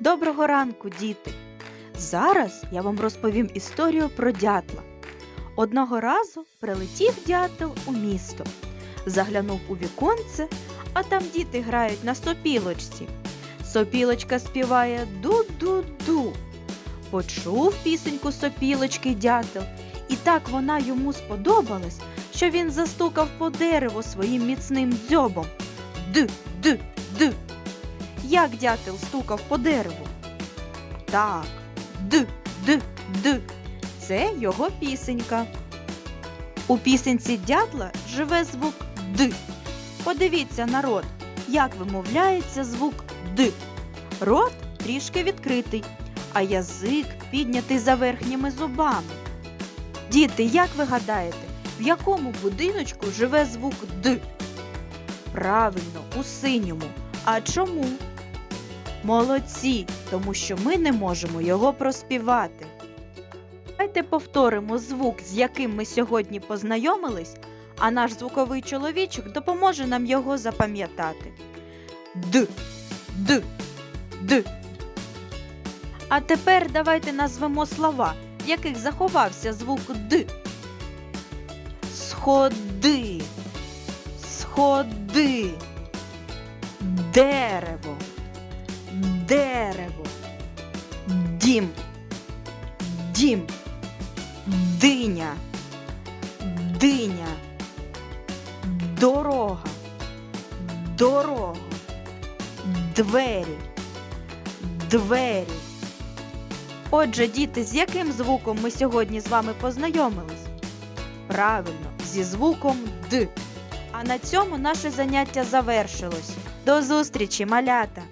Доброго ранку, діти! Зараз я вам розповім історію про дятла. Одного разу прилетів дятел у місто, заглянув у віконце, а там діти грають на сопілочці. Сопілочка співає ду-ду-ду. Почув пісеньку сопілочки дятел, і так вона йому сподобалась, що він застукав по дереву своїм міцним дзьобом. Д, д, д. Як дятел стукав по дереву? Так, д, д, д. Це його пісенька. У пісенці дятла живе звук Д. Подивіться, народ, як вимовляється звук Д. Рот трішки відкритий, а язик піднятий за верхніми зубами. Діти, як ви гадаєте, в якому будиночку живе звук Д? Правильно, у синьому. А чому? Молодці, тому що ми не можемо його проспівати. Давайте повторимо звук, з яким ми сьогодні познайомились, а наш звуковий чоловічок допоможе нам його запам'ятати. Д, Д, Д. А тепер давайте назвемо слова, в яких заховався звук Д. Сходи, сходи, дерево, дерево, дім, дім, диня, диня, дорога, дорога, двері, двері. Отже, діти, з яким звуком ми сьогодні з вами познайомились? Правильно, зі звуком Д. А на цьому наше заняття завершилось. До зустрічі, малята!